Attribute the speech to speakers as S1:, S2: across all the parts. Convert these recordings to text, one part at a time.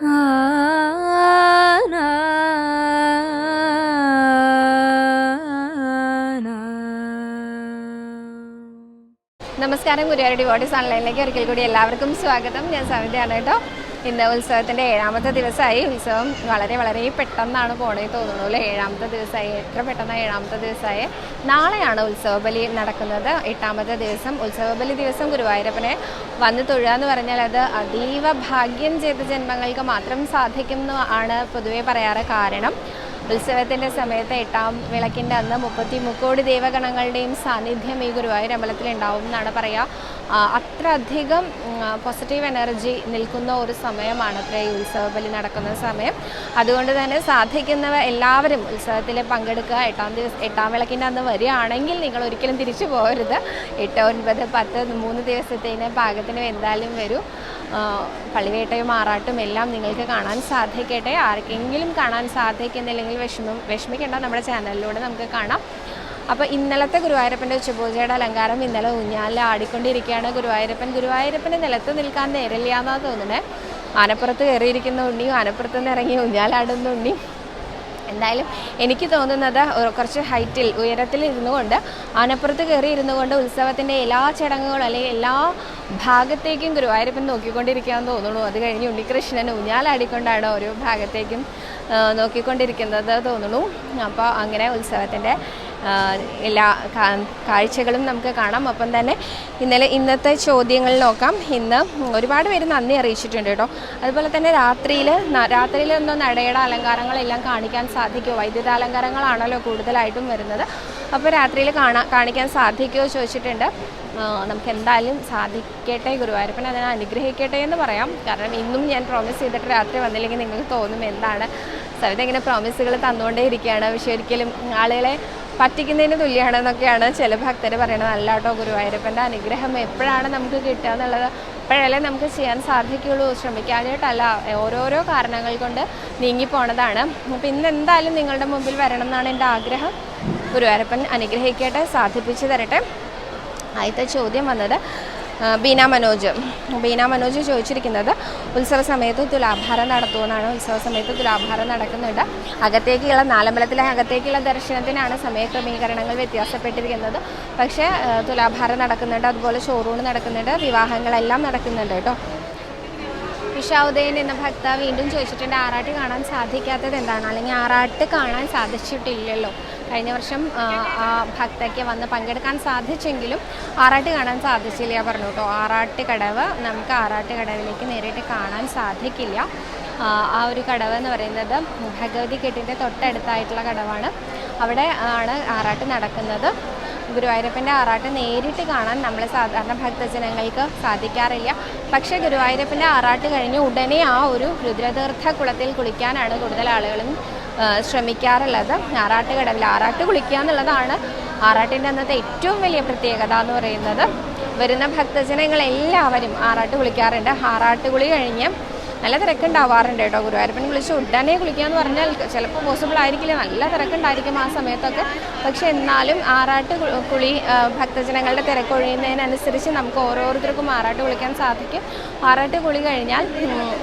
S1: നമസ്കാരം. ഗുരുവായൂർ ഡിവോട്ടീസ് ഓൺലൈനിലേക്ക് ഒരിക്കൽ കൂടി എല്ലാവർക്കും സ്വാഗതം. ഞാൻ സവിതയാണ് കേട്ടോ. ഇന്ന് ഉത്സവത്തിന്റെ ഏഴാമത്തെ ദിവസമായി. ഉത്സവം വളരെ വളരെ പെട്ടെന്നാണ് പോണേ തോന്നുന്നു അല്ലേ? ഏഴാമത്തെ ദിവസമായി. എത്ര പെട്ടെന്ന് ഏഴാമത്തെ ദിവസമായി? നാളെയാണ് ഉത്സവബലി നടക്കുന്നത്. എട്ടാമത്തെ ദിവസം ഉത്സവബലി ദിവസം ഗുരുവായൂരപ്പനെ വന്ന് തൊഴുക എന്ന് പറഞ്ഞാൽ അത് അതീവ ഭാഗ്യം ചെയ്ത ജന്മങ്ങൾക്ക് മാത്രം സാധിക്കുന്നു ആണ് പൊതുവേ പറയാറ് കാരണം. ഉത്സവത്തിന്റെ സമയത്ത് എട്ടാം വിളക്കിന്റെ അന്ന് മുപ്പത്തി മുക്കോടി ദേവഗണങ്ങളുടെയും സാന്നിധ്യം ഈ ഗുരുവായൂർ അമ്പലത്തിൽ ഉണ്ടാവും എന്നാണ് പറയുക. അത്ര അധികം പോസിറ്റീവ് എനർജി നിൽക്കുന്ന ഒരു സമയമാണ് അത്ര ഈ ഉത്സവ ബലി നടക്കുന്ന സമയം. അതുകൊണ്ട് തന്നെ സാധിക്കുന്നവ എല്ലാവരും ഉത്സവത്തിൽ പങ്കെടുക്കുക. എട്ടാം ദിവസം എട്ടാം വിളക്കിന്റെ അന്ന് വരികയാണെങ്കിൽ നിങ്ങൾ ഒരിക്കലും തിരിച്ചു പോകരുത്. എട്ട് ഒൻപത് പത്ത് മൂന്ന് ദിവസത്തേന് പാകത്തിന് എന്തായാലും വരൂ. പള്ളിവേട്ടയും ആറാട്ടും എല്ലാം നിങ്ങൾക്ക് കാണാൻ സാധിക്കട്ടെ. ആർക്കെങ്കിലും കാണാൻ സാധിക്കുന്നില്ലെങ്കിൽ വിഷമം വിഷമിക്കേണ്ട നമ്മുടെ ചാനലിലൂടെ നമുക്ക് കാണാം. അപ്പോൾ ഇന്നലത്തെ ഗുരുവായൂരപ്പന്റെ ഉച്ചപൂജയുടെ അലങ്കാരം ഇന്നലെ ഊഞ്ഞാലിൽ ആടിക്കൊണ്ടിരിക്കുകയാണ്. ഗുരുവായൂരപ്പൻ ഗുരുവായൂരപ്പന്റെ നിലത്ത് നിൽക്കാൻ നേരില്ല എന്നാണ് തോന്നുന്നത് ആനപ്പുറത്ത് കയറിയിരിക്കുന്ന ഉണ്ണിയും ആനപ്പുറത്ത് നിന്ന് ഇറങ്ങി ഊഞ്ഞാലാടുന്ന ഉണ്ണിയും. എന്തായാലും എനിക്ക് തോന്നുന്നത് കുറച്ച് ഹൈറ്റിൽ ഉയരത്തിൽ ഇരുന്നു കൊണ്ട് ആനപ്പുറത്ത് കയറി ഇരുന്നു കൊണ്ട് ഉത്സവത്തിന്റെ എല്ലാ ചടങ്ങുകളും അല്ലെങ്കിൽ എല്ലാ ഭാഗത്തേക്കും ഗുരുവായൂരപ്പൻ നോക്കിക്കൊണ്ടിരിക്കുകയെന്ന് തോന്നുന്നു. അത് കഴിഞ്ഞ് ഉണ്ണികൃഷ്ണൻ ഊഞ്ഞാലാടിക്കൊണ്ടാണ് ഓരോ ഭാഗത്തേക്കും നോക്കിക്കൊണ്ടിരിക്കുന്നത് തോന്നുന്നു. അപ്പോൾ അങ്ങനെ ഉത്സവത്തിന്റെ എല്ലാ കാഴ്ചകളും നമുക്ക് കാണാം. ഒപ്പം തന്നെ ഇന്നലെ ഇന്നത്തെ ചോദ്യങ്ങൾ നോക്കാം. ഇന്ന് ഒരുപാട് പേര് നന്ദി അറിയിച്ചിട്ടുണ്ട് കേട്ടോ. അതുപോലെ തന്നെ രാത്രിയിൽ രാത്രിയിൽ എന്തോ നടയുടെ അലങ്കാരങ്ങളെല്ലാം കാണിക്കാൻ സാധിക്കുമോ വൈദ്യുത അലങ്കാരങ്ങളാണല്ലോ കൂടുതലായിട്ടും വരുന്നത്. അപ്പോൾ രാത്രിയിൽ കാണാൻ കാണിക്കാൻ സാധിക്കുമോ ചോദിച്ചിട്ടുണ്ട്. നമുക്ക് എന്തായാലും സാധിക്കട്ടെ ഗുരുവായൂരപ്പൻ അതിനെ അനുഗ്രഹിക്കട്ടെ എന്ന് പറയാം. കാരണം ഇന്നും ഞാൻ പ്രോമിസ് ചെയ്തിട്ട് രാത്രി വന്നില്ലെങ്കിൽ നിങ്ങൾക്ക് തോന്നും എന്താണ്. സവിത ഇങ്ങനെ പ്രോമിസുകൾ തന്നുകൊണ്ടേ ഇരിക്കുകയാണ്. പക്ഷേ ഒരിക്കലും ആളുകളെ പറ്റിക്കുന്നതിന് തുല്യമാണെന്നൊക്കെയാണ് ചില ഭക്തർ പറയുന്നത്. അല്ല കേട്ടോ ഗുരുവായൂരപ്പന്റെ അനുഗ്രഹം എപ്പോഴാണ് നമുക്ക് കിട്ടുക എന്നുള്ളത് അപ്പോഴല്ലേ നമുക്ക് ചെയ്യാൻ സാധിക്കുകയുള്ളൂ. ശ്രമിക്കാനായിട്ടല്ല ഓരോരോ കാരണങ്ങൾ കൊണ്ട് നീങ്ങിപ്പോണതാണ്. അപ്പോൾ ഇന്ന് എന്തായാലും നിങ്ങളുടെ മുമ്പിൽ വരണം എന്നാണ് എന്റെ ആഗ്രഹം. ഗുരുവായൂരപ്പൻ അനുഗ്രഹിക്കട്ടെ സാധിപ്പിച്ചു തരട്ടെ. ആദ്യത്തെ ചോദ്യം വന്നത് ബീന മനോജ്. ബീന മനോജ് ചോദിച്ചിരിക്കുന്നത് ഉത്സവ സമയത്ത് തുലാഭാരം നടത്തുമെന്നാണ് ഉത്സവ സമയത്ത് തുലാഭാരം നടക്കുന്നുണ്ട്. അകത്തേക്കുള്ള നാലമ്പലത്തിലെ അകത്തേക്കുള്ള ദർശനത്തിനാണ് സമയക്രമീകരണങ്ങൾ വ്യത്യാസപ്പെട്ടിരിക്കുന്നത്. പക്ഷേ തുലാഭാരം നടക്കുന്നുണ്ട് അതുപോലെ ഷോറൂൺ നടക്കുന്നുണ്ട് വിവാഹങ്ങളെല്ലാം നടക്കുന്നുണ്ട് കേട്ടോ. ഉഷാവുദയൻ എന്ന ഭക്ത വീണ്ടും ചോദിച്ചിട്ടുണ്ട് ആറാട്ട് കാണാൻ സാധിക്കാത്തത് എന്താണ്? അല്ലെങ്കിൽ ആറാട്ട് കാണാൻ സാധിച്ചിട്ടില്ലല്ലോ. കഴിഞ്ഞ വർഷം ഭക്തയ്ക്ക് വന്ന് പങ്കെടുക്കാൻ സാധിച്ചെങ്കിലും ആറാട്ട് കാണാൻ സാധിച്ചില്ല. പറഞ്ഞു കേട്ടോ ആറാട്ട് കടവ് നമുക്ക് ആറാട്ട് കടവിലേക്ക് നേരിട്ട് കാണാൻ സാധിക്കില്ല. ആ, ഒരു കടവ് എന്ന് പറയുന്നത് ഭഗവതി കെട്ടിന്റെ തൊട്ടടുത്തായിട്ടുള്ള കടവാണ്. അവിടെ ആണ് ആറാട്ട് നടക്കുന്നത്. ഗുരുവായൂരപ്പന്റെ ആറാട്ട് നേരിട്ട് കാണാൻ നമ്മൾ സാധാരണ ഭക്തജനങ്ങൾക്ക് സാധിക്കാറില്ല. പക്ഷേ ഗുരുവായൂരപ്പന്റെ ആറാട്ട് കഴിഞ്ഞ് ഉടനെ ആ ഒരു രുദ്രതീർത്ഥ കുളത്തിൽ കുളിക്കാനാണ് കൂടുതൽ ആളുകളും ശ്രമിക്കാറുള്ളത്. ആറാട്ട് കടവിൽ ആറാട്ട് കുളിക്കുക എന്നുള്ളതാണ് ആറാട്ടിന്റെ അന്നത്തെ ഏറ്റവും വലിയ പ്രത്യേകത എന്ന് പറയുന്നത്. വരുന്ന ഭക്തജനങ്ങളെല്ലാവരും ആറാട്ട് കുളിക്കാറുണ്ട്. ആറാട്ട് കുളി കഴിഞ്ഞ് നല്ല തിരക്കുണ്ടാവാറുണ്ട് കേട്ടോ. ഗുരുവായൂരപ്പൻ വിളിച്ച് ഉടനെ കുളിക്കാന്ന് പറഞ്ഞാൽ ചിലപ്പോൾ പോസിബിൾ ആയിരിക്കില്ല. നല്ല തിരക്കുണ്ടായിരിക്കും ആ സമയത്തൊക്കെ. പക്ഷെ എന്നാലും ആറാട്ട് കുളി ഭക്തജനങ്ങളുടെ തിരക്കൊഴിയുന്നതിനനുസരിച്ച് നമുക്ക് ഓരോരുത്തർക്കും ആറാട്ട് കുളിക്കാൻ സാധിക്കും. ആറാട്ട് കുളി കഴിഞ്ഞാൽ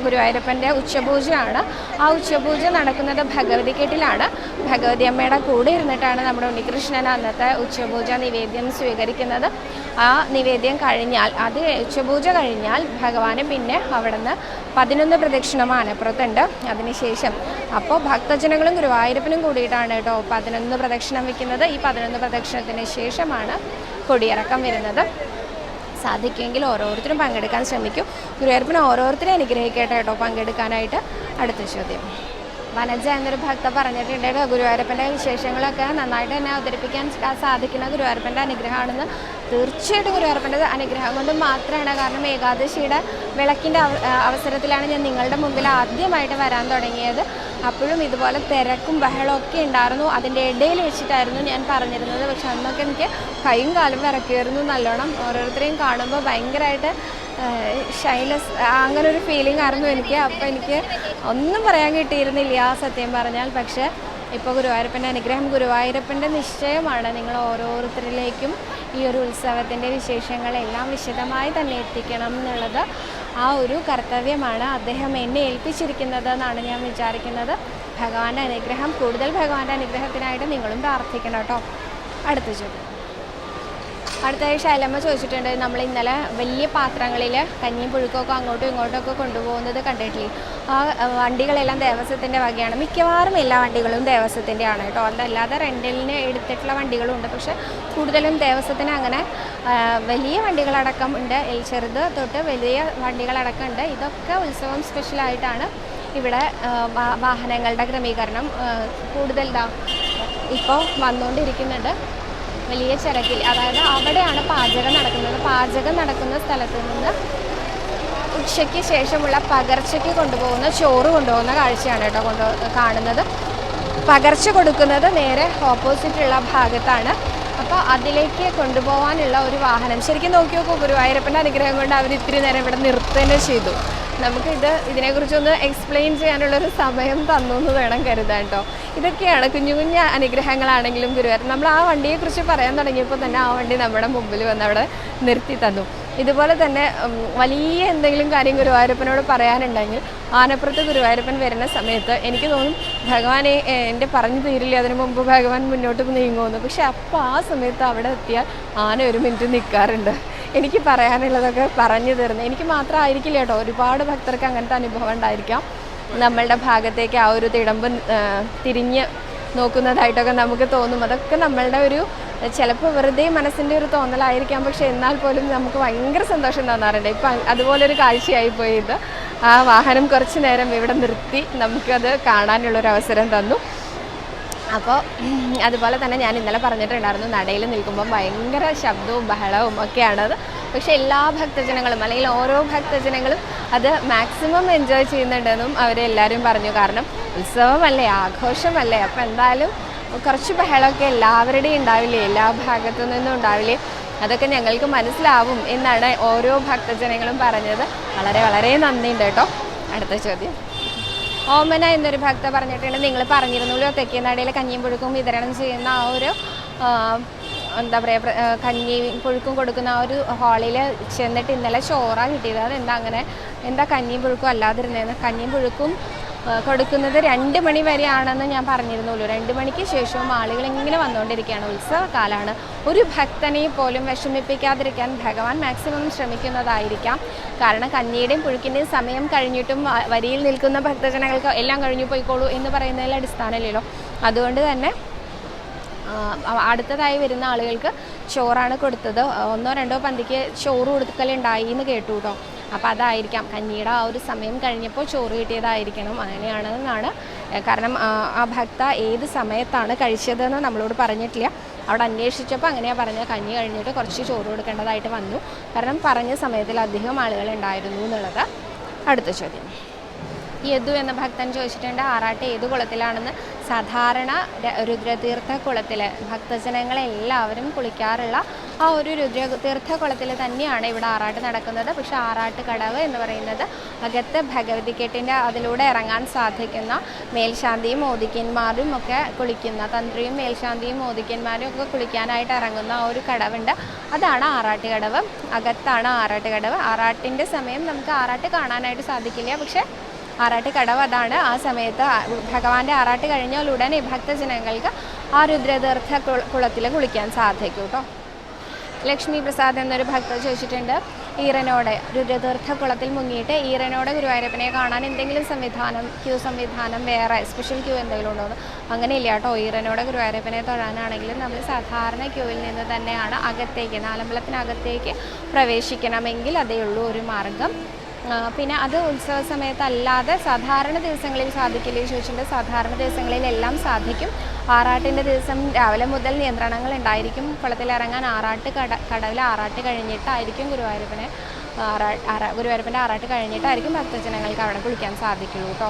S1: ഗുരുവായൂരപ്പന്റെ ഉച്ചപൂജയാണ്. ആ ഉച്ചപൂജ നടക്കുന്നത് ഭഗവതി കെട്ടിലാണ് ഭഗവതി അമ്മയുടെ കൂടെ ഇരുന്നിട്ടാണ് നമ്മുടെ ഉണ്ണികൃഷ്ണൻ അന്നത്തെ ഉച്ചപൂജ നിവേദ്യം സ്വീകരിക്കുന്നത്. ആ നിവേദ്യം കഴിഞ്ഞാൽ അത് ഉച്ചപൂജ കഴിഞ്ഞാൽ ഭഗവാന് പിന്നെ അവിടുന്ന് പതിനൊന്ന് പ്രദക്ഷിണമാണ് പുറത്തുണ്ട്. അതിനുശേഷം അപ്പോൾ ഭക്തജനങ്ങളും ഗുരുവായൂരപ്പനും കൂടിയിട്ടാണ് കേട്ടോ പതിനൊന്ന് പ്രദക്ഷിണം വയ്ക്കുന്നത് ഈ പതിനൊന്ന് പ്രദക്ഷിണത്തിന് ശേഷമാണ് കൊടിയിറക്കം വരുന്നത്. സാധിക്കുമെങ്കിൽ ഓരോരുത്തരും പങ്കെടുക്കാൻ ശ്രമിക്കും. ഗുരുവായൂരപ്പനെ ഓരോരുത്തരെയും അനുഗ്രഹിക്കട്ടെ കേട്ടോ പങ്കെടുക്കാനായിട്ട്. അടുത്ത ചോദ്യം. വനജ എന്നൊരു ഭക്ത പറഞ്ഞിട്ടുണ്ട്. ഗുരുവായൂരപ്പന്റെ വിശേഷങ്ങളൊക്കെ നന്നായിട്ട് തന്നെ അവതരിപ്പിക്കാൻ സാധിക്കുന്ന ഗുരുവായൂരപ്പന്റെ അനുഗ്രഹമാണെന്ന്. തീർച്ചയായിട്ടും ഗുരുവായൂരപ്പന്റെ അനുഗ്രഹം കൊണ്ട് മാത്രമാണ് കാരണം ഏകാദശിയുടെ വിളക്കിന്റെ അവസരത്തിലാണ് ഞാൻ നിങ്ങളുടെ മുമ്പിൽ ആദ്യമായിട്ട് വരാൻ തുടങ്ങിയത്. അപ്പോഴും ഇതുപോലെ തിരക്കും ബഹളമൊക്കെ ഉണ്ടായിരുന്നു. അതിന്റെ ഇടയിൽ വെച്ചിട്ടായിരുന്നു ഞാൻ പറഞ്ഞിരുന്നത്. പക്ഷെ അന്നൊക്കെ എനിക്ക് കൈയും കാലും വിറക്കുമായിരുന്നു നല്ലോണം. ഓരോരുത്തരെയും കാണുമ്പോൾ ഭയങ്കരമായിട്ട് ഷൈലസ് അങ്ങനെ ഒരു ഫീലിംഗ് ആയിരുന്നു എനിക്ക്. അപ്പോൾ എനിക്ക് ഒന്നും പറയാൻ കിട്ടിയിരുന്നില്ല സത്യം പറഞ്ഞാൽ. പക്ഷേ ഇപ്പോൾ ഗുരുവായൂരപ്പന്റെ അനുഗ്രഹം ഗുരുവായൂരപ്പന്റെ നിശ്ചയമാണ്. നിങ്ങൾ ഓരോരുത്തരിലേക്കും ഈ ഒരു ഉത്സവത്തിന്റെ വിശേഷങ്ങളെല്ലാം വിശദമായി തന്നെ എത്തിക്കണം എന്നുള്ളത് ആ ഒരു കർത്തവ്യമാണ്. അദ്ദേഹം എന്നെ ഏൽപ്പിച്ചിരിക്കുന്നത് എന്നാണ് ഞാൻ വിചാരിക്കുന്നത്. ഭഗവാന്റെ അനുഗ്രഹം കൂടുതൽ ഭഗവാന്റെ അനുഗ്രഹത്തിനായിട്ട് നിങ്ങളും പ്രാർത്ഥിക്കണം കേട്ടോ. അടുത്ത ചോദ്യം. അടുത്തായി ശൈലമ്മ ചോദിച്ചിട്ടുണ്ട് നമ്മൾ ഇന്നലെ വലിയ പാത്രങ്ങളിൽ കഞ്ഞിയും പുഴുക്കൊക്കെ അങ്ങോട്ടും ഇങ്ങോട്ടും ഒക്കെ കൊണ്ടുപോകുന്നത് കണ്ടിട്ടില്ലേ? ആ വണ്ടികളെല്ലാം ദേവസ്വത്തിന്റെ വകയാണ്. മിക്കവാറും എല്ലാ വണ്ടികളും ദേവസ്വത്തിന്റെ ആണ് കേട്ടോ. അതല്ലാതെ റെന്റലിന് എടുത്തിട്ടുള്ള വണ്ടികളും ഉണ്ട്. പക്ഷെ കൂടുതലും ദേവസ്വത്തിന് അങ്ങനെ വലിയ വണ്ടികളടക്കം ഉണ്ട്. ചെറുത് തൊട്ട് വലിയ വണ്ടികളടക്കം ഉണ്ട്. ഇതൊക്കെ ഉത്സവം സ്പെഷ്യലായിട്ടാണ് ഇവിടെ വാഹനങ്ങളുടെ ക്രമീകരണം കൂടുതൽ ഇപ്പോൾ വന്നുകൊണ്ടിരിക്കുന്നുണ്ട് വലിയ ചിരക്കിൽ അതായത് അവിടെയാണ് പാചകം നടക്കുന്നത്. പാചകം നടക്കുന്ന സ്ഥലത്ത് നിന്ന് ഉച്ചയ്ക്ക് ശേഷമുള്ള പകർച്ചയ്ക്ക് കൊണ്ടുപോകുന്ന ചോറ് കൊണ്ടുപോകുന്ന കാഴ്ചയാണ് കേട്ടോ കൊണ്ടു കാണുന്നത്. പകർച്ച കൊടുക്കുന്നത് നേരെ ഓപ്പോസിറ്റുള്ള ഭാഗത്താണ്. അപ്പോൾ അതിലേക്ക് കൊണ്ടുപോകാനുള്ള ഒരു വാഹനം. ശരിക്കും നോക്കി നോക്കൂ ഗുരുവായൂരപ്പന്റെ അനുഗ്രഹം കൊണ്ട് അവർ ഇത്തിരി നേരം ഇവിടെ നിർത്തുക ചെയ്തു. നമുക്കിത് ഇതിനെക്കുറിച്ചൊന്ന് എക്സ്പ്ലെയിൻ ചെയ്യാനുള്ളൊരു സമയം തന്നു എന്ന് വേണം കരുതാൻ കേട്ടോ ഇതൊക്കെയാണ് കുഞ്ഞു കുഞ്ഞു അനുഗ്രഹങ്ങളാണെങ്കിലും ഗുരുവായൂർ. നമ്മൾ ആ വണ്ടിയെക്കുറിച്ച് പറയാൻ തുടങ്ങിയപ്പോൾ തന്നെ ആ വണ്ടി നമ്മുടെ മുമ്പിൽ വന്ന് അവിടെ നിർത്തി തന്നു. ഇതുപോലെ തന്നെ വലിയ എന്തെങ്കിലും കാര്യം ഗുരുവായൂരപ്പനോട് പറയാനുണ്ടെങ്കിൽ ആനപ്പുറത്ത് ഗുരുവായൂരപ്പൻ വരുന്ന സമയത്ത് എനിക്ക് തോന്നും ഭഗവാനെ എന്റെ പറഞ്ഞു തീരില്ല അതിനു മുമ്പ് ഭഗവാൻ മുന്നോട്ട് നീങ്ങുമെന്ന് പക്ഷെ അപ്പോൾ ആ സമയത്ത് അവിടെ എത്തിയാൽ ആന ഒരു മിനിറ്റ് നിൽക്കാറുണ്ട് എനിക്ക് പറയാനുള്ളതൊക്കെ പറഞ്ഞു തരുന്നത് എനിക്ക് മാത്രമായിരിക്കില്ല കേട്ടോ. ഒരുപാട് ഭക്തർക്ക് അങ്ങനത്തെ അനുഭവം ഉണ്ടായിരിക്കാം. നമ്മളുടെ ഭാഗത്തേക്ക് ആ ഒരു തിടമ്പ് തിരിഞ്ഞ് നോക്കുന്നതായിട്ടൊക്കെ നമുക്ക് തോന്നും. അതൊക്കെ നമ്മളുടെ ഒരു ചിലപ്പോൾ വെറുതെ മനസ്സിന്റെ ഒരു തോന്നലായിരിക്കാം. പക്ഷെ എന്നാൽ പോലും നമുക്ക് ഭയങ്കര സന്തോഷം തോന്നാറുണ്ട്. ഇപ്പം അതുപോലൊരു കാഴ്ചയായി പോയി ഇത് ആ വാഹനം കുറച്ച് നേരം ഇവിടെ നിർത്തി. നമുക്കത് കാണാനുള്ളൊരു അവസരം തന്നു. അപ്പോൾ അതുപോലെ തന്നെ ഞാൻ ഇന്നലെ പറഞ്ഞിട്ടുണ്ടായിരുന്നു നടയിൽ നിൽക്കുമ്പോൾ ഭയങ്കര ശബ്ദവും ബഹളവും ഒക്കെയാണത് പക്ഷേ എല്ലാ ഭക്തജനങ്ങളും അല്ലെങ്കിൽ ഓരോ ഭക്തജനങ്ങളും അത് മാക്സിമം എൻജോയ് ചെയ്യുന്നുണ്ടെന്നും അവരെല്ലാവരും പറഞ്ഞു. കാരണം ഉത്സവമല്ലേ ആഘോഷമല്ലേ അപ്പോൾ എന്തായാലും കുറച്ച് ബഹളമൊക്കെ എല്ലാവരുടെയും ഉണ്ടാവില്ലേ എല്ലാ ഭാഗത്തു നിന്നും ഉണ്ടാവില്ലേ അതൊക്കെ ഞങ്ങൾക്ക് മനസ്സിലാവും എന്നാണ് ഓരോ ഭക്തജനങ്ങളും പറഞ്ഞത്. വളരെ വളരെ നന്ദിയുണ്ട് കേട്ടോ. അടുത്ത ചോദ്യം. ഓമന എന്നൊരു ഭക്ത പറഞ്ഞിട്ടുണ്ട്. നിങ്ങൾ പറഞ്ഞിരുന്നല്ലോ തെക്കേനടയിലെ കഞ്ഞിയും പുഴുക്കും വിതരണം ചെയ്യുന്ന ആ ഒരു എന്താ പറയുക കഞ്ഞി പുഴുക്കും കൊടുക്കുന്ന ആ ഒരു ഹാളിൽ ചെന്നിട്ട് ഇന്നലെ ചോറ കിട്ടിയത്. അതെന്താ അങ്ങനെ എന്താ കഞ്ഞിയും പുഴുക്കും അല്ലാതിരുന്നതെന്ന്? കഞ്ഞിയും പുഴുക്കും കൊടുക്കുന്നത് രണ്ട് മണി വരെയാണെന്ന് ഞാൻ പറഞ്ഞിരുന്നുള്ളൂ. രണ്ട് മണിക്ക് ശേഷവും ആളുകൾ ഇങ്ങനെ വന്നുകൊണ്ടിരിക്കുകയാണ്. ഉത്സവകാലമാണ് ഒരു ഭക്തനെ പോലും വിഷമിപ്പിക്കാതിരിക്കാൻ ഭഗവാൻ മാക്സിമം ശ്രമിക്കുന്നതായിരിക്കാം. കാരണം കഞ്ഞിയുടെയും പുഴുക്കിന്റെയും സമയം കഴിഞ്ഞിട്ടും വരിയിൽ നിൽക്കുന്ന ഭക്തജനങ്ങൾക്ക് എല്ലാം കഴിഞ്ഞു പോയിക്കോളൂ എന്ന് പറയുന്നതിൽ അടിസ്ഥാനമില്ലല്ലോ. അതുകൊണ്ട് തന്നെ അടുത്തതായി വരുന്ന ആളുകൾക്ക് ചോറാണ് കൊടുത്തത്. ഒന്നോ രണ്ടോ പന്തിക്ക് ചോറ് കൊടുക്കലുണ്ടായി എന്ന് കേട്ടു കേട്ടോ. അപ്പോൾ അതായിരിക്കാം. കഞ്ഞിയുടെ ആ ഒരു സമയം കഴിഞ്ഞപ്പോൾ ചോറ് കിട്ടിയതായിരിക്കണം. അങ്ങനെയാണെന്നാണ്. കാരണം ആ, ഭക്ത ഏത് സമയത്താണ് കഴിച്ചതെന്ന് നമ്മളോട് പറഞ്ഞിട്ടില്ല. അവിടെ അന്വേഷിച്ചപ്പോൾ അങ്ങനെയാണ് പറഞ്ഞത്. കഞ്ഞി കഴിഞ്ഞിട്ട് കുറച്ച് ചോറ് കൊടുക്കേണ്ടതായിട്ട് വന്നു. കാരണം പറഞ്ഞ സമയത്തിൽ അധികം ആളുകൾ ഉണ്ടായിരുന്നു എന്നുള്ളത് അടുത്ത ചോദ്യം. യദു എന്ന ഭക്തൻ ചോദിച്ചിട്ടുണ്ട്. ആറാട്ട് ഏത് കുളത്തിലാണെന്ന്. സാധാരണ രുദ്രതീർത്ഥ കുളത്തിൽ ഭക്തജനങ്ങളെല്ലാവരും കുളിക്കാറുള്ള ആ ഒരു രുദ്രതീർത്ഥ കുളത്തിൽ തന്നെയാണ് ഇവിടെ ആറാട്ട് നടക്കുന്നത്. പക്ഷേ ആറാട്ട് കടവ് എന്ന് പറയുന്നത് അകത്ത് ഭഗവതിക്കെട്ടിന്റെ അതിലൂടെ ഇറങ്ങാൻ സാധിക്കുന്ന മേൽശാന്തിയും മോദിക്കന്മാരും ഒക്കെ കുളിക്കുന്ന തന്ത്രിയും മേൽശാന്തിയും മോദിക്കന്മാരും ഒക്കെ കുളിക്കാനായിട്ട് ഇറങ്ങുന്ന ആ ഒരു കടവുണ്ട്. അതാണ് ആറാട്ട് കടവ്. അകത്താണ് ആറാട്ട് കടവ്. ആറാട്ടിന്റെ സമയം നമുക്ക് ആറാട്ട് കാണാനായിട്ട് സാധിക്കില്ല. പക്ഷേ ആറാട്ട് കടവ് അതാണ്. ആ സമയത്ത് ഭഗവാന്റെ ആറാട്ട് കഴിഞ്ഞാൽ ഉടനെ ഭക്തജനങ്ങൾക്ക് ആ രുദ്രതീർത്ഥ കുളത്തിൽ കുളിക്കാൻ സാധിക്കും കേട്ടോ. ലക്ഷ്മി പ്രസാദ് എന്നൊരു ഭക്ത ചോദിച്ചിട്ടുണ്ട് ഈറനോടെ രുദ്രതീർത്ഥ കുളത്തിൽ മുങ്ങിയിട്ട് ഈറനോടെ ഗുരുവായൂരപ്പനെ കാണാൻ എന്തെങ്കിലും സംവിധാനം ക്യൂ സംവിധാനം വേറെ സ്പെഷ്യൽ ക്യൂ എന്തെങ്കിലും ഉണ്ടോ അങ്ങനെ അങ്ങനെയില്ല കേട്ടോ. ഈറനോടെ ഗുരുവായൂരപ്പനെ തൊഴാനാണെങ്കിലും നമ്മൾ സാധാരണ ക്യൂവിൽ നിന്ന് തന്നെയാണ് അകത്തേക്ക് നാലമ്പലത്തിനകത്തേക്ക് പ്രവേശിക്കണമെങ്കിൽ അതേ ഉള്ളൂ ഒരു മാർഗം. പിന്നെ അത് ഉത്സവ സമയത്തല്ലാതെ സാധാരണ ദിവസങ്ങളിൽ സാധിക്കില്ലേ? ചോദിച്ചിട്ടുണ്ട് സാധാരണ ദിവസങ്ങളിലെല്ലാം സാധിക്കും. ആറാട്ടിന്റെ ദിവസം രാവിലെ മുതൽ നിയന്ത്രണങ്ങൾ ഉണ്ടായിരിക്കും. കുളത്തിലിറങ്ങാൻ ആറാട്ട് കട കടവിൽ ആറാട്ട് കഴിഞ്ഞിട്ടായിരിക്കും ഗുരുവായൂരപ്പനെ ആറാ ഗുരുവായൂരപ്പന്റെ ആറാട്ട് കഴിഞ്ഞിട്ടായിരിക്കും ഭക്തജനങ്ങൾക്ക് അവിടെ കുളിക്കാൻ സാധിക്കുള്ളൂ കേട്ടോ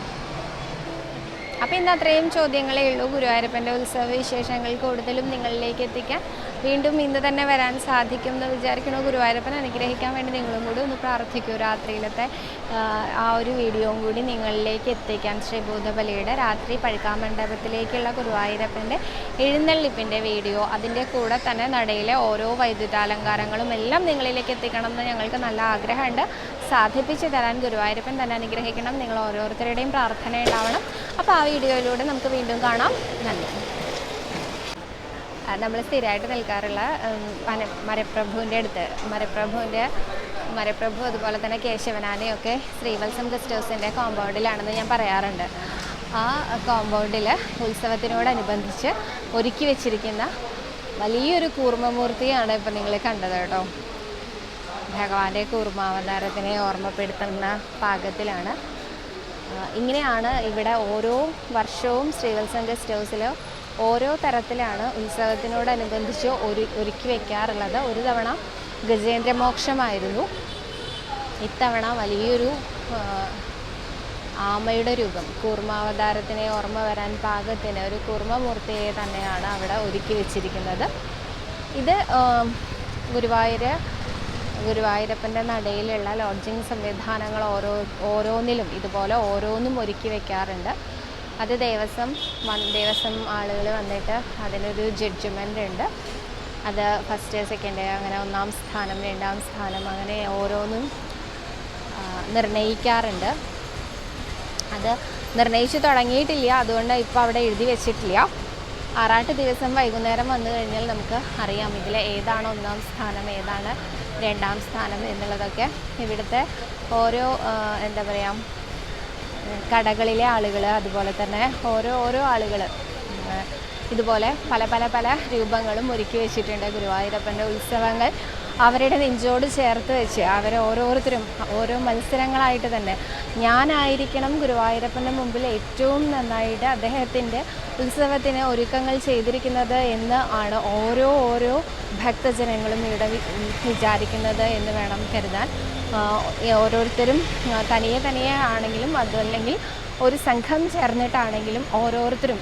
S1: അപ്പോൾ ഇന്ന് അത്രയും ചോദ്യങ്ങളേ ഉള്ളൂ. ഗുരുവായൂരപ്പന്റെ ഉത്സവ വിശേഷങ്ങൾ കൂടുതലും നിങ്ങളിലേക്ക് എത്തിക്കാൻ. വീണ്ടും ഇന്ന് തന്നെ വരാൻ സാധിക്കും എന്ന് വിചാരിക്കണോ ഗുരുവായൂരപ്പൻ അനുഗ്രഹിക്കാൻ വേണ്ടി നിങ്ങളും കൂടി ഒന്ന് പ്രാർത്ഥിക്കൂ. രാത്രിയിലത്തെ ആ, ഒരു വീഡിയോയും കൂടി നിങ്ങളിലേക്ക് എത്തിക്കാൻ ശ്രീ ഭൂതബലിയുടെ രാത്രി പഴുക്കാമണ്ഡപത്തിലേക്കുള്ള ഗുരുവായൂരപ്പന്റെ എഴുന്നള്ളിപ്പിന്റെ വീഡിയോ അതിന്റെ കൂടെ തന്നെ നടയിലെ ഓരോ വൈദ്യുതാലങ്കാരങ്ങളും എല്ലാം നിങ്ങളിലേക്ക് എത്തിക്കണം എന്ന് ഞങ്ങൾക്ക് നല്ല ആഗ്രഹമുണ്ട്. സാധിപ്പിച്ചു തരാൻ ഗുരുവായൂരപ്പൻ തന്നെ അനുഗ്രഹിക്കണം. നിങ്ങൾ ഓരോരുത്തരുടെയും പ്രാർത്ഥന ഉണ്ടാവണം അപ്പോൾ ആ വീഡിയോയിലൂടെ നമുക്ക് വീണ്ടും കാണാം. നന്ദി. നമ്മൾ സ്ഥിരമായിട്ട് നിൽക്കാറുള്ള വന മരപ്രഭുവിന്റെ അടുത്ത്. മരപ്രഭുവിന്റെ മരപ്രഭു അതുപോലെ തന്നെ കേശവനാനയൊക്കെ ശ്രീവത്സം ഗസ്റ്റ് ഹൗസിന്റെ കോമ്പൗണ്ടിലാണെന്ന് ഞാൻ പറയാറുണ്ട്. ആ കോമ്പൗണ്ടിൽ ഉത്സവത്തിനോടനുബന്ധിച്ച് ഒരുക്കി വെച്ചിരിക്കുന്ന വലിയൊരു കൂർമ്മമൂർത്തിയാണ് ഇപ്പം നിങ്ങൾ കണ്ടത് കേട്ടോ. ഭഗവാന്റെ കൂർമാവതാരത്തിനെ ഓർമ്മപ്പെടുത്തുന്ന പാകത്തിലാണ്. ഇങ്ങനെയാണ് ഇവിടെ ഓരോ വർഷവും ശ്രീവത്സം ഗസ്റ്റ് ഹൗസിൽ ഓരോ തരത്തിലാണ് ഉത്സവത്തിനോടനുബന്ധിച്ച് ഒരു ഒരുക്കി വെക്കാറുള്ളത്. ഒരു തവണ ഗജേന്ദ്രമോക്ഷമായിരുന്നു. ഇത്തവണ വലിയൊരു ആമയുടെ രൂപം കൂർമാവതാരത്തിനെ ഓർമ്മ വരാൻ പാകത്തിന് ഒരു കൂർമ്മമൂർത്തിയെ തന്നെയാണ് അവിടെ ഒരുക്കി വെച്ചിരിക്കുന്നത്. ഇത് ഗുരുവായൂര് ഗുരുവായൂരപ്പന്റെ നടയിലുള്ള ലോഡ്ജിങ് സംവിധാനങ്ങൾ ഓരോ ഓരോന്നിലും ഇതുപോലെ ഓരോന്നും ഒരുക്കി വെക്കാറുണ്ട്. അത് ദേവസ്വം ദേവസ്വം ആളുകൾ വന്നിട്ട് അതിനൊരു ജഡ്ജ്മെന്റ് ഉണ്ട്. അത് ഫസ്റ്റ് സെക്കൻഡ് അങ്ങനെ ഒന്നാം സ്ഥാനം രണ്ടാം സ്ഥാനം അങ്ങനെ ഓരോന്നും നിർണയിക്കാറുണ്ട്. അത് നിർണയിച്ചു തുടങ്ങിയിട്ടില്ല. അതുകൊണ്ട് ഇപ്പോൾ അവിടെ എഴുതി വെച്ചിട്ടില്ല. ആറാട്ട് ദിവസം വൈകുന്നേരം വന്നു കഴിഞ്ഞാൽ നമുക്ക് അറിയാം ഇതിൽ ഏതാണ് ഒന്നാം സ്ഥാനം ഏതാണ് രണ്ടാം സ്ഥാനം എന്നുള്ളതൊക്കെ. ഇവിടുത്തെ ഓരോ എന്താ പറയുക കടകളിലെ ആളുകൾ അതുപോലെ തന്നെ ഓരോ ഓരോ ആളുകൾ ഇതുപോലെ പല പല പല രൂപങ്ങളും ഒരുക്കി വെച്ചിട്ടുണ്ട് ഗുരുവായൂരപ്പന്റെ ഉത്സവങ്ങൾ. അവരുടെ നെഞ്ചോട് ചേർത്ത് വെച്ച് അവർ ഓരോരുത്തരും ഓരോ മത്സരങ്ങളായിട്ട് തന്നെ. ഞാനായിരിക്കണം ഗുരുവായൂരപ്പന്റെ മുമ്പിൽ ഏറ്റവും നന്നായിട്ട് അദ്ദേഹത്തിന്റെ ഉത്സവത്തിന് ഒരുക്കങ്ങൾ ചെയ്തിരിക്കുന്നത് എന്ന് ആണ് ഓരോ ഓരോ ഭക്തജനങ്ങളും ഇവിടെ വിചാരിക്കുന്നത് എന്ന് വേണം കരുതാൻ. ഓരോരുത്തരും തനിയെ തനിയെ ആണെങ്കിലും അതല്ലെങ്കിൽ ഒരു സംഘം ചേർന്നിട്ടാണെങ്കിലും ഓരോരുത്തരും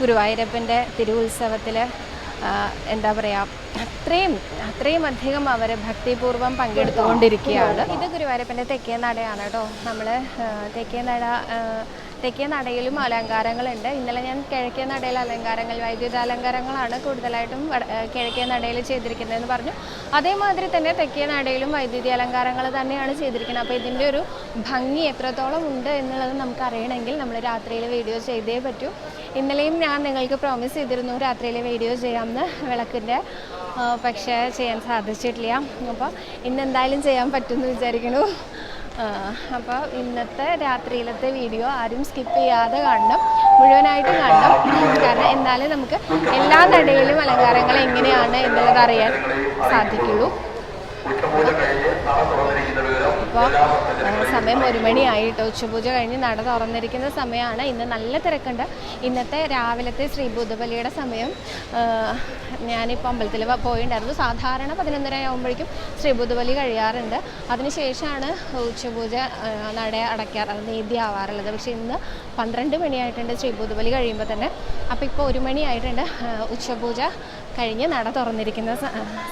S1: ഗുരുവായൂരപ്പന്റെ തിരുവുത്സവത്തിൽ എന്താ പറയുക അത്രയും അത്രയും അധികം അവർ ഭക്തിപൂർവം പങ്കെടുത്തുകൊണ്ടിരിക്കുകയാണ്. ഇത് ഗുരുവായൂരപ്പന്റെ തെക്കേ നടയാണ് കേട്ടോ. നമ്മൾ തെക്കേ നട ആ, തെക്കേ നടയിലും അലങ്കാരങ്ങളുണ്ട്. ഇന്നലെ ഞാൻ കിഴക്കേ നടയിൽ അലങ്കാരങ്ങൾ വൈദ്യുത അലങ്കാരങ്ങളാണ് കൂടുതലായിട്ടും കിഴക്കേ നടയിൽ ചെയ്തിരിക്കുന്നതെന്ന് പറഞ്ഞു. അതേമാതിരി തന്നെ തെക്കേ നടയിലും വൈദ്യുതി അലങ്കാരങ്ങൾ തന്നെയാണ് ചെയ്തിരിക്കുന്നത്. അപ്പോൾ ഇതിന്റെ ഒരു ഭംഗി എത്രത്തോളം ഉണ്ട് എന്നുള്ളത് നമുക്ക് അറിയണമെങ്കിൽ നമ്മൾ രാത്രിയിൽ വീഡിയോ ചെയ്തേ പറ്റൂ. ഇന്നലെയും ഞാൻ നിങ്ങൾക്ക് പ്രോമിസ് ചെയ്തിരുന്നു രാത്രിയിൽ വീഡിയോ ചെയ്യാമെന്ന് വിളക്കിന്റെ പക്ഷേ ചെയ്യാൻ സാധിച്ചിട്ടില്ല. അപ്പോൾ ഇന്ന് എന്തായാലും ചെയ്യാൻ പറ്റുമെന്ന് വിചാരിക്കണു അപ്പോൾ ഇന്നത്തെ രാത്രിയിലത്തെ വീഡിയോ ആരും സ്കിപ്പ് ചെയ്യാതെ കാണണം. മുഴുവനായിട്ട് കാണണം. കാരണം എന്നാലേ നമുക്ക് എല്ലാ നടയിലും അലങ്കാരങ്ങൾ എങ്ങനെയാണ് എന്നുള്ളത് അറിയാൻ സാധിക്കുള്ളൂ. അപ്പോൾ സമയം ഒരു മണിയായിട്ട്. ഉച്ചപൂജ കഴിഞ്ഞ് നട തുറന്നിരിക്കുന്ന സമയമാണ്. ഇന്ന് നല്ല തിരക്കുണ്ട്. ഇന്നത്തെ രാവിലത്തെ ശ്രീ ബുധബലിയുടെ സമയം ഞാനിപ്പോൾ അമ്പലത്തിൽ പോയിട്ടുണ്ടായിരുന്നു സാധാരണ പതിനൊന്നര ആകുമ്പോഴേക്കും ശ്രീ ബുധബലി കഴിയാറുണ്ട്. അതിനുശേഷമാണ് ഉച്ചപൂജ നട അടയ്ക്കാറ് നീതി ആവാറുള്ളത്. പക്ഷേ ഇന്ന് പന്ത്രണ്ട് മണിയായിട്ടുണ്ട് ശ്രീ ബുധബലി കഴിയുമ്പോൾ തന്നെ. അപ്പോൾ ഇപ്പോൾ ഒരു മണിയായിട്ടുണ്ട് ഉച്ചപൂജ കഴിഞ്ഞ് നട തുറന്നിരിക്കുന്ന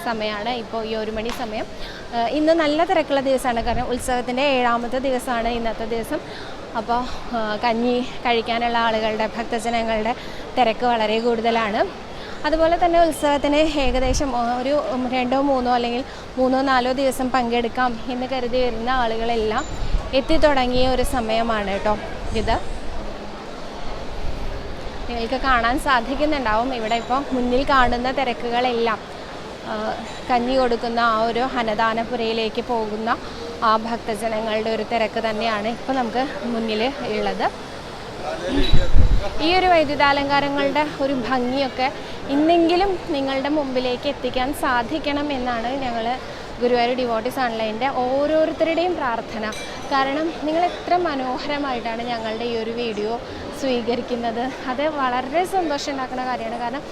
S1: സമയമാണ് ഇപ്പോൾ ഈ ഒരു മണി സമയം. ഇന്ന് നല്ല തിരക്കുള്ള ദിവസമാണ്. കാരണം ഉത്സവത്തിന്റെ ഏഴാമത്തെ ദിവസമാണ് ഇന്നത്തെ ദിവസം. അപ്പോൾ കഞ്ഞി കഴിക്കാനുള്ള ആളുകളുടെ ഭക്തജനങ്ങളുടെ തിരക്ക് വളരെ കൂടുതലാണ്. അതുപോലെ തന്നെ ഉത്സവത്തിന് ഏകദേശം ഒരു രണ്ടോ മൂന്നോ അല്ലെങ്കിൽ മൂന്നോ നാലോ ദിവസം പങ്കെടുക്കാം എന്ന് കരുതി വരുന്ന ആളുകളെല്ലാം എത്തിത്തുടങ്ങിയ ഒരു സമയമാണ് കേട്ടോ ഇത്. നിങ്ങൾക്ക് കാണാൻ സാധിക്കുന്നുണ്ടാവും. ഇവിടെ ഇപ്പോൾ മുന്നിൽ കാണുന്ന തിരക്കുകളെല്ലാം കഞ്ഞി കൊടുക്കുന്ന ആ ഒരു ഹനദാനപുരയിലേക്ക് പോകുന്ന ആ ഭക്തജനങ്ങളുടെ ഒരു തിരക്ക് തന്നെയാണ് ഇപ്പോൾ നമുക്ക് മുന്നിൽ ഉള്ളത്. ഈ ഒരു വൈദ്യുതാലങ്കാരങ്ങളുടെ ഒരു ഭംഗിയൊക്കെ ഇന്നെങ്കിലും നിങ്ങളുടെ മുമ്പിലേക്ക് എത്തിക്കാൻ സാധിക്കണം എന്നാണ് ഞങ്ങൾ ഗുരുവായൂർ ഡിവോട്ടീസ് ഓൺലൈന്റെ ഓരോരുത്തരുടെയും പ്രാർത്ഥന. കാരണം നിങ്ങൾ എത്ര മനോഹരമായിട്ടാണ് ഞങ്ങളുടെ ഈ ഒരു വീഡിയോ സ്വീകരിക്കുന്നത്. അത് വളരെ സന്തോഷം ഉണ്ടാക്കുന്ന കാര്യമാണ്. കാരണം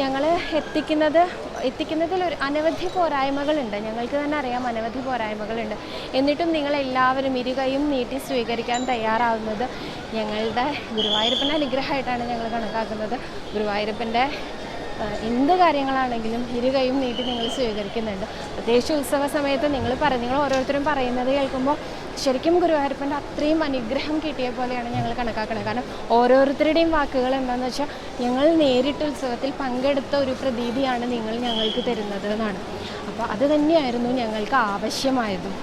S1: ഞങ്ങൾ എത്തിക്കുന്നത് എത്തിക്കുന്നതിൽ ഒരു അനവധി പോരായ്മകളുണ്ട്. ഞങ്ങൾക്ക് തന്നെ അറിയാം അനവധി പോരായ്മകളുണ്ട്. എന്നിട്ടും നിങ്ങളെല്ലാവരും ഇരുകയും നീട്ടി സ്വീകരിക്കാൻ തയ്യാറാവുന്നത് ഞങ്ങളുടെ ഗുരുവായൂരപ്പന്റെ അനുഗ്രഹമായിട്ടാണ് ഞങ്ങൾ കണക്കാക്കുന്നത്. ഗുരുവായൂരപ്പന്റെ എന്ത് കാര്യങ്ങളാണെങ്കിലും ഇരു കൈയും നീട്ടി നിങ്ങൾ സ്വീകരിക്കുന്നുണ്ട്. പ്രത്യേകിച്ച് ഉത്സവ സമയത്ത് നിങ്ങൾ പറ നിങ്ങൾ ഓരോരുത്തരും പറയുന്നത് കേൾക്കുമ്പോൾ ശരിക്കും ഗുരുവായൂരപ്പന്റെ അത്രയും അനുഗ്രഹം കിട്ടിയ പോലെയാണ് ഞങ്ങൾ കണക്കാക്കുന്നത്. കാരണം ഓരോരുത്തരുടെയും വാക്കുകൾ എന്താണെന്ന് വെച്ചാൽ ഞങ്ങൾ നേരിട്ട് ഉത്സവത്തിൽ പങ്കെടുത്ത ഒരു പ്രതീതിയാണ് നിങ്ങൾ ഞങ്ങൾക്ക് തരുന്നത് എന്നാണ്. അപ്പോൾ അത് തന്നെയായിരുന്നു ഞങ്ങൾക്ക് ആവശ്യമായതും.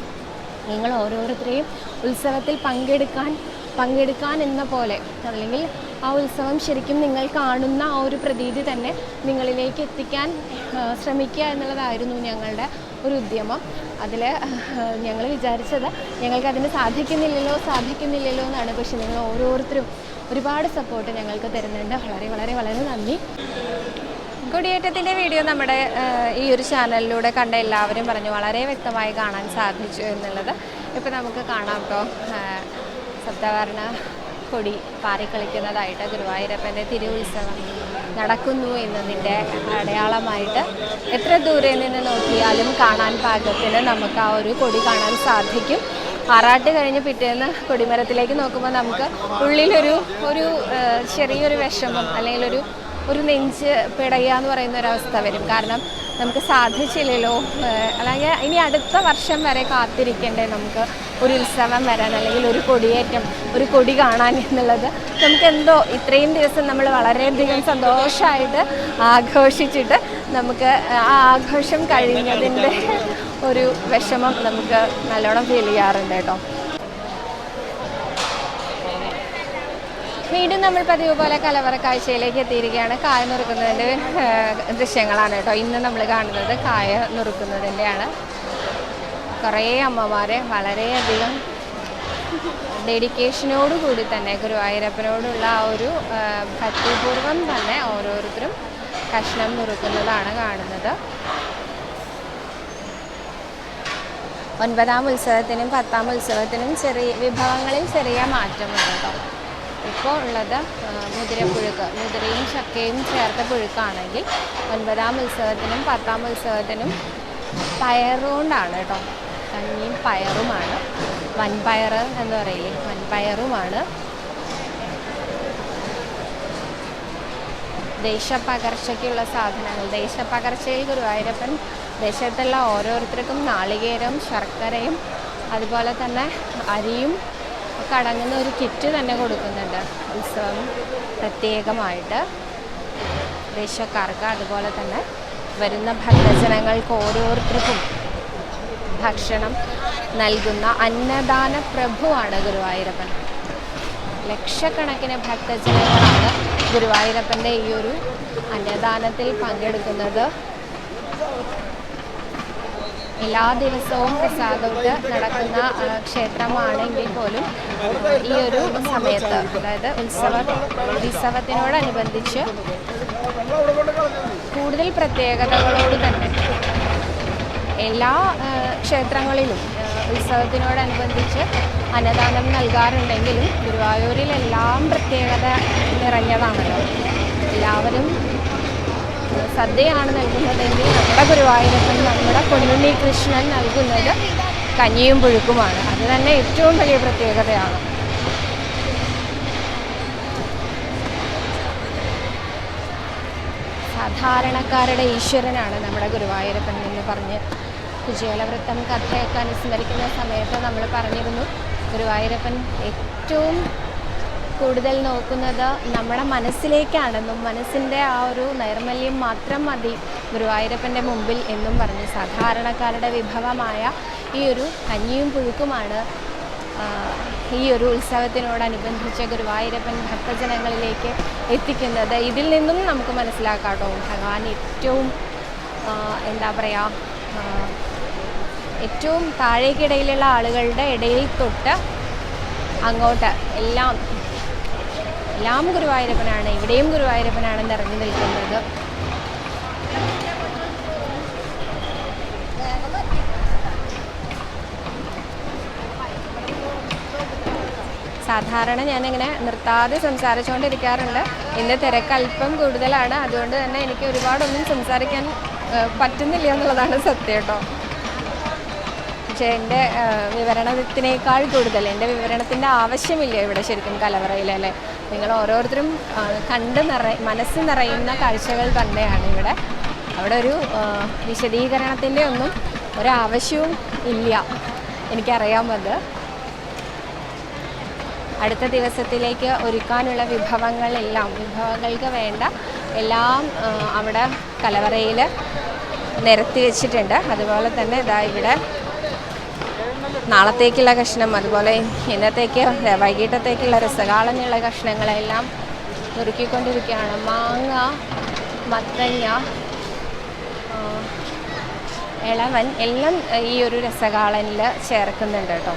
S1: നിങ്ങൾ ഓരോരുത്തരെയും ഉത്സവത്തിൽ പങ്കെടുക്കാൻ പങ്കെടുക്കാൻ എന്ന പോലെ അല്ലെങ്കിൽ ആ ഉത്സവം ശരിക്കും നിങ്ങൾ കാണുന്ന ആ ഒരു പ്രതീതി തന്നെ നിങ്ങളിലേക്ക് എത്തിക്കാൻ ശ്രമിക്കുക എന്നുള്ളതായിരുന്നു ഞങ്ങളുടെ ഒരു ഉദ്യമം. അതിൽ ഞങ്ങൾ വിചാരിച്ചത് ഞങ്ങൾക്ക് അതിന് സാധിക്കുന്നില്ലല്ലോ സാധിക്കുന്നില്ലല്ലോ എന്നാണ്. പക്ഷെ നിങ്ങൾ ഓരോരുത്തരും ഒരുപാട് സപ്പോർട്ട് ഞങ്ങൾക്ക് തരുന്നുണ്ട്. വളരെ വളരെ വളരെ നന്ദി. കൊടിയേറ്റത്തിന്റെ വീഡിയോ നമ്മുടെ ഈ ഒരു ചാനലിലൂടെ കണ്ട എല്ലാവരും പറഞ്ഞു വളരെ വ്യക്തമായി കാണാൻ സാധിച്ചു എന്നുള്ളത്. ഇപ്പം നമുക്ക് കാണാം കേട്ടോ സപ്തവർണ കൊടി പാറിക്കളിക്കുന്നതായിട്ട് ഗുരുവായൂരപ്പന്റെ തിരുവുത്സവം നടക്കുന്നു എന്നതിന്റെ അടയാളമായിട്ട് എത്ര ദൂരെ നിന്ന് നോക്കിയാലും കാണാൻ പാകത്തിന് നമുക്ക് ആ ഒരു കൊടി കാണാൻ സാധിക്കും. ആറാട്ട് കഴിഞ്ഞ് പിറ്റേന്ന് കൊടിമരത്തിലേക്ക് നോക്കുമ്പോൾ നമുക്ക് ഉള്ളിലൊരു ഒരു ചെറിയൊരു വിഷമം അല്ലെങ്കിൽ ഒരു ഒരു നെഞ്ച് പിടയുക എന്ന് പറയുന്ന ഒരവസ്ഥ വരും. കാരണം നമുക്ക് സാധിച്ചില്ലല്ലോ. അല്ലെങ്കിൽ ഇനി അടുത്ത വർഷം വരെ കാത്തിരിക്കണ്ടേ നമുക്ക്. ഒരു ഉത്സവം വരാൻ അല്ലെങ്കിൽ ഒരു കൊടിയേറ്റം ഒരു കൊടി കാണാൻ എന്നുള്ളത് നമുക്ക് എന്തോ ഇത്രയും ദിവസം നമ്മൾ വളരെയധികം സന്തോഷമായിട്ട് ആഘോഷിച്ചിട്ട് നമുക്ക് ആ ആഘോഷം കഴിഞ്ഞതിന്റെ ഒരു വിഷമം നമുക്ക് നല്ലോണം ഫീൽ ചെയ്യാറുണ്ട് കേട്ടോ. വീണ്ടും നമ്മൾ പതിവ് പോലെ കലവറ കാഴ്ചയിലേക്ക് എത്തിയിരിക്കുകയാണ്. കായ നുറുക്കുന്നതിന്റെ ദൃശ്യങ്ങളാണ് കേട്ടോ. ഇന്ന് നമ്മൾ കാണുന്നത് കായ നുറുക്കുന്നതിന്റെയാണ്. കുറേ അമ്മമാരെ വളരെയധികം ഡെഡിക്കേഷനോട് കൂടി തന്നെ ഗുരുവായൂരപ്പനോടുള്ള ആ ഒരു ഭക്തിപൂർവം തന്നെ ഓരോരുത്തരും കഷ്ണം നുറുക്കുന്നതാണ് കാണുന്നത്. ഒൻപതാം ഉത്സവത്തിനും പത്താം ഉത്സവത്തിനും ചെറിയ വിഭവങ്ങളിൽ ചെറിയ മാറ്റമുണ്ട് കേട്ടോ. ഇപ്പോൾ ഉള്ളത് മുതിരപ്പുഴുക്ക് മുതിരയും ചക്കയും ചേർത്ത പുഴുക്കാണെങ്കിൽ ഒൻപതാം ഉത്സവത്തിനും പത്താം ഉത്സവത്തിനും പയറുകൊണ്ടാണ് കേട്ടോ. കഞ്ഞിയും പയറുമാണ്. വൻപയർ എന്ന് പറയില്ലേ? വൻപയറുമാണ്. ദേശപകർച്ചയ്ക്കുള്ള സാധനങ്ങൾ. ദേശപകർച്ചയിൽ ഗുരുവായൂരപ്പൻ ദേശത്തുള്ള ഓരോരുത്തർക്കും നാളികേരം ശർക്കരയും അതുപോലെ തന്നെ അരിയും ഒക്കെ അടങ്ങുന്ന ഒരു കിറ്റ് തന്നെ കൊടുക്കുന്നുണ്ട് ഉത്സവം പ്രത്യേകമായിട്ട്. ദേശക്കാർക്ക് അതുപോലെ തന്നെ വരുന്ന ഭക്തജനങ്ങൾക്ക് ഓരോരുത്തർക്കും ഭക്ഷണം നൽകുന്ന അന്നദാന പ്രഭുവാണ് ഗുരുവായൂരപ്പൻ. ലക്ഷക്കണക്കിന് ഭക്തജനങ്ങളാണ് ഗുരുവായൂരപ്പന്റെ ഈ ഒരു അന്നദാനത്തിൽ പങ്കെടുക്കുന്നത്. എല്ലാ ദിവസവും പ്രസാദോട്ട് നടക്കുന്ന ക്ഷേത്രമാണെങ്കിൽ പോലും ഈ ഒരു സമയത്ത് അതായത് ഉത്സവ ഉത്സവത്തിനോടനുബന്ധിച്ച് കൂടുതൽ പ്രത്യേകതകളോട് തന്നെ എല്ലാ ക്ഷേത്രങ്ങളിലും ഉത്സവത്തിനോടനുബന്ധിച്ച് അന്നദാനം നൽകാറുണ്ടെങ്കിലും ഗുരുവായൂരിലെല്ലാം പ്രത്യേകത നിറഞ്ഞതാണല്ലോ. എല്ലാവരും സദ്യയാണ് നൽകുന്നതെങ്കിൽ നമ്മുടെ ഗുരുവായൂരപ്പൻ നമ്മുടെ പൊന്നുണ്ണി കൃഷ്ണൻ നൽകുന്നത് കഞ്ഞിയും പുഴുക്കുമാണ്. അത് തന്നെ ഏറ്റവും വലിയ പ്രത്യേകതയാണ്. സാധാരണക്കാരുടെ ഈശ്വരനാണ് നമ്മുടെ ഗുരുവായൂരപ്പൻ എന്ന് പറഞ്ഞ് കുചേലവൃത്തം കഥയൊക്കെ അനുസ്മരിക്കുന്ന സമയത്ത് നമ്മൾ പറഞ്ഞിരുന്നു ഗുരുവായൂരപ്പൻ ഏറ്റവും കൂടുതൽ നോക്കുന്നത് നമ്മുടെ മനസ്സിലേക്കാണെന്നും മനസ്സിന്റെ ആ ഒരു നൈർമല്യം മാത്രം മതി ഗുരുവായൂരപ്പന്റെ മുമ്പിൽ എന്നും പറഞ്ഞു സാധാരണക്കാരുടെ വിഭവമായ ഈ ഒരു കഞ്ഞിയും പുഴുക്കുമാണ് ഈ ഒരു ഉത്സവത്തിനോടനുബന്ധിച്ച് ഗുരുവായൂരപ്പൻ ഭക്തജനങ്ങളിലേക്ക് എത്തിക്കുന്നത്. ഇതിൽ നിന്നും നമുക്ക് മനസ്സിലാക്കാം കേട്ടോ. ഭഗവാൻ ഏറ്റവും എന്താ പറയുക ഏറ്റവും താഴേക്കിടയിലുള്ള ആളുകളുടെ ഇടയിൽ തൊട്ട് അങ്ങോട്ട് എല്ലാം എല്ലാം ഗുരുവായൂരപ്പനാണ് ഇവിടെയും ഗുരുവായൂരപ്പനാണ് നിറഞ്ഞു നിൽക്കുന്നത്. സാധാരണ ഞാനിങ്ങനെ നിർത്താതെ സംസാരിച്ചുകൊണ്ടിരിക്കാറുണ്ട്. ഇന്ന് തിരക്ക് അല്പം കൂടുതലാണ്. അതുകൊണ്ട് തന്നെ എനിക്ക് ഒരുപാടൊന്നും സംസാരിക്കാൻ പറ്റുന്നില്ല എന്നുള്ളതാണ് സത്യം കേട്ടോ. പക്ഷേ എന്റെ വിവരണത്തിനേക്കാൾ കൂടുതൽ എന്റെ വിവരണത്തിന്റെ ആവശ്യമില്ല ഇവിടെ ശരിക്കും കലവറയിൽ അല്ലേ? നിങ്ങൾ ഓരോരുത്തരും കണ്ട് നിറ മനസ്സ് നിറയുന്ന കാഴ്ചകൾ തന്നെയാണ് ഇവിടെ. അവിടെ ഒരു വിശദീകരണത്തിന്റെ ഒന്നും ഒരാവശ്യവും ഇല്ല എനിക്കറിയാമത് അടുത്ത ദിവസത്തിലേക്ക് ഒരുക്കാനുള്ള വിഭവങ്ങളെല്ലാം വിഭവങ്ങൾക്ക് വേണ്ട എല്ലാം അവിടെ കലവറയിൽ നിരത്തി വെച്ചിട്ടുണ്ട്. അതുപോലെ തന്നെ ഇതാ ഇവിടെ നാളത്തേക്കുള്ള കഷ്ണം അതുപോലെ ഇന്നത്തേക്ക് വൈകിട്ടത്തേക്കുള്ള രസകാളനുള്ള കഷ്ണങ്ങളെല്ലാം നുറുക്കിക്കൊണ്ടിരിക്കുകയാണ് മാങ്ങ മത്തങ്ങ ഇളവൻ എല്ലാം ഈ ഒരു രസകാളനിൽ ചേർക്കുന്നുണ്ട് കേട്ടോ.